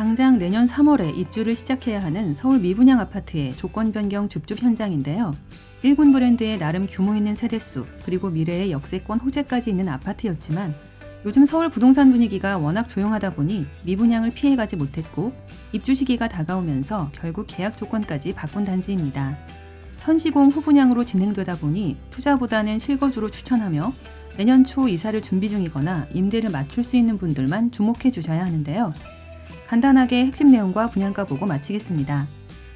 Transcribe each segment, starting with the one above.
당장 내년 3월에 입주를 시작해야 하는 서울 미분양 아파트의 조건 변경 줍줍 현장인데요. 1군 브랜드의 나름 규모 있는 세대수, 그리고 미래의 역세권 호재까지 있는 아파트였지만 요즘 서울 부동산 분위기가 워낙 조용하다 보니 미분양을 피해가지 못했고 입주 시기가 다가오면서 결국 계약 조건까지 바꾼 단지입니다. 선시공 후분양으로 진행되다 보니 투자보다는 실거주로 추천하며 내년 초 이사를 준비 중이거나 임대를 맞출 수 있는 분들만 주목해 주셔야 하는데요. 간단하게 핵심 내용과 분양가 보고 마치겠습니다.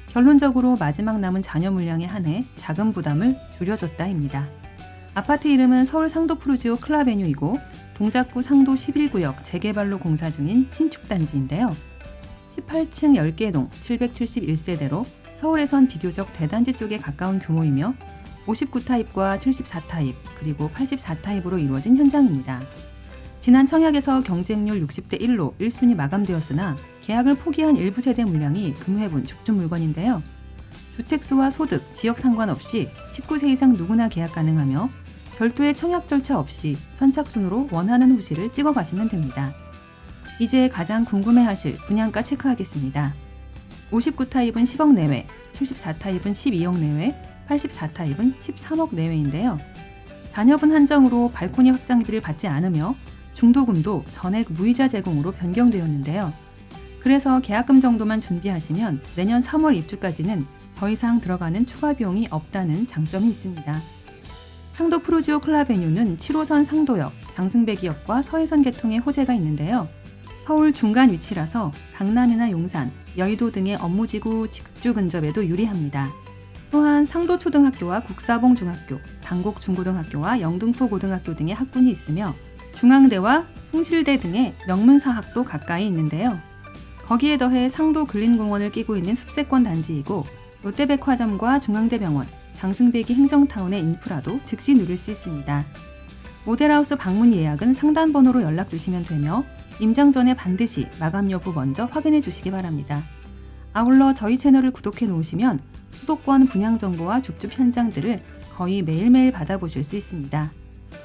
결론적으로 마지막 남은 잔여 물량에 한해 자금 부담을 줄여줬다입니다. 아파트 이름은 서울 상도 프루지오 클라베뉴이고 동작구 상도 11구역 재개발로 공사 중인 신축 단지인데요. 18층 10개 동 771세대로 서울에선 비교적 대단지 쪽에 가까운 규모이며 59타입과 74타입 그리고 84타입으로 이루어진 현장입니다. 지난 청약에서 경쟁률 60대 1로 1순위 마감되었으나 계약을 포기한 일부 세대 물량이 금회분 죽준 물건인데요. 주택수와 소득, 지역 상관없이 19세 이상 누구나 계약 가능하며 별도의 청약 절차 없이 선착순으로 원하는 후시를 찍어 가시면 됩니다. 이제 가장 궁금해 하실 분양가 체크하겠습니다. 59타입은 10억 내외, 74타입은 12억 내외, 84타입은 13억 내외인데요. 잔여분 한정으로 발코니 확장비를 받지 않으며 중도금도 전액 무이자 제공으로 변경되었는데요. 그래서 계약금 정도만 준비하시면 내년 3월 입주까지는 더 이상 들어가는 추가 비용이 없다는 장점이 있습니다. 상도 프로지오 클라베뉴는 7호선 상도역, 장승배기역과 서해선 개통의 호재가 있는데요. 서울 중간 위치라서 강남이나 용산, 여의도 등의 업무지구 직주 근접에도 유리합니다. 또한 상도초등학교와 국사봉중학교, 당곡중고등학교와 영등포고등학교 등의 학군이 있으며 중앙대와 숭실대 등의 명문사학도 가까이 있는데요. 거기에 더해 상도 근린공원을 끼고 있는 숲세권 단지이고 롯데백화점과 중앙대병원, 장승배기 행정타운의 인프라도 즉시 누릴 수 있습니다. 모델하우스 방문 예약은 상단 번호로 연락 주시면 되며 임장 전에 반드시 마감 여부 먼저 확인해 주시기 바랍니다. 아울러 저희 채널을 구독해 놓으시면 수도권 분양 정보와 줍줍 현장들을 거의 매일매일 받아보실 수 있습니다.